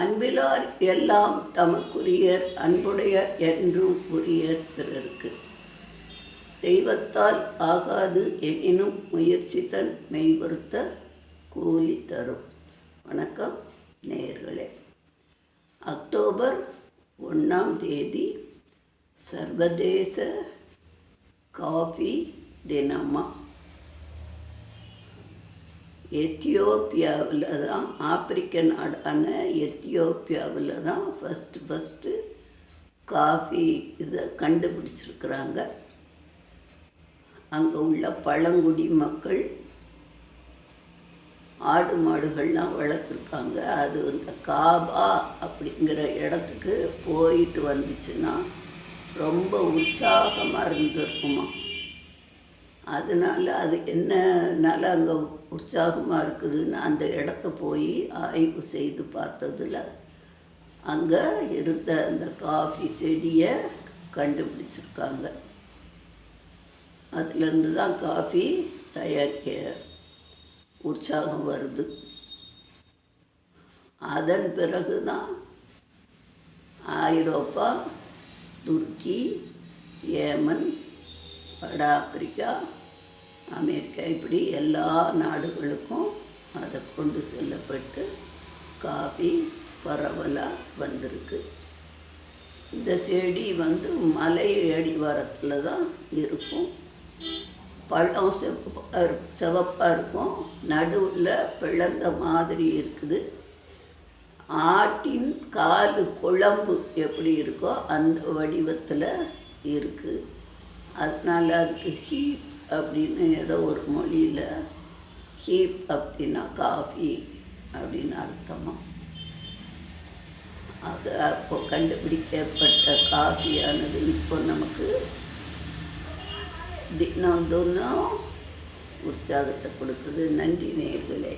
அன்பிலார் எல்லாம் தமக்குரியர் அன்புடையர் என்றும் உரியர் பிறருக்கு. தெய்வத்தால் ஆகாது எனினும் முயற்சி தன் மெய்வருத்த கூலி தரும். வணக்கம் நேயர்களே அக்டோபர் ஒன்றாம் தேதி சர்வதேச காஃபி தினமா? எத்தியோப்பியாவில் தான் ஆப்பிரிக்க நாடான எத்தியோப்பியாவில் தான் ஃபஸ்ட்டு ஃபஸ்ட்டு காஃபி இதை கண்டுபிடிச்சிருக்கிறாங்க. அங்கே உள்ள பழங்குடி மக்கள் ஆடு மாடுகள்லாம் வளர்த்துருக்காங்க. அது இந்த காபா அப்படிங்கிற இடத்துக்கு போயிட்டு வந்துச்சுன்னா ரொம்ப உற்சாகமாக இருந்திருக்குமா அதனால் அது என்னனால அங்கே உற்சாகமாக இருக்குதுன்னு அந்த இடத்த போய் ஆய்வு செய்து பார்த்ததில் அங்கே இருந்த அந்த காஃபி செடியை கண்டுபிடிச்சிருக்காங்க. அதுலேருந்து தான் காஃபி தயாரிக்க உற்சாகம் வருது. அதன் பிறகு தான் ஐரோப்பா துருக்கி ஏமன் வட ஆப்பிரிக்கா அமெரிக்கா இப்படி எல்லா நாடுகளுக்கும் அதை கொண்டு செல்லப்பட்டு காஃபி பரவலாக வந்திருக்கு. இந்த செடி வந்து மலை அடிவாரத்தில் தான் இருக்கும். பழம் செவப்பாக இருக்கும் சிவப்பாக இருக்கும். நடுவில் பிளந்த மாதிரி இருக்குது. ஆட்டின் காலு குழம்பு எப்படி இருக்கோ அந்த வடிவத்தில் இருக்குது அதனால் அதுக்கு ஹீப் அப்படின்னு ஏதோ ஒரு மொழியில் ஹீப் அப்படின்னா காஃபி அப்படின்னு அர்த்தமாக அது அப்போ கண்டுபிடிக்கப்பட்ட காஃபியானது இப்போ நமக்கு தினம் தினம் உற்சாகத்தை கொடுக்குது. நன்றி நேர்களே.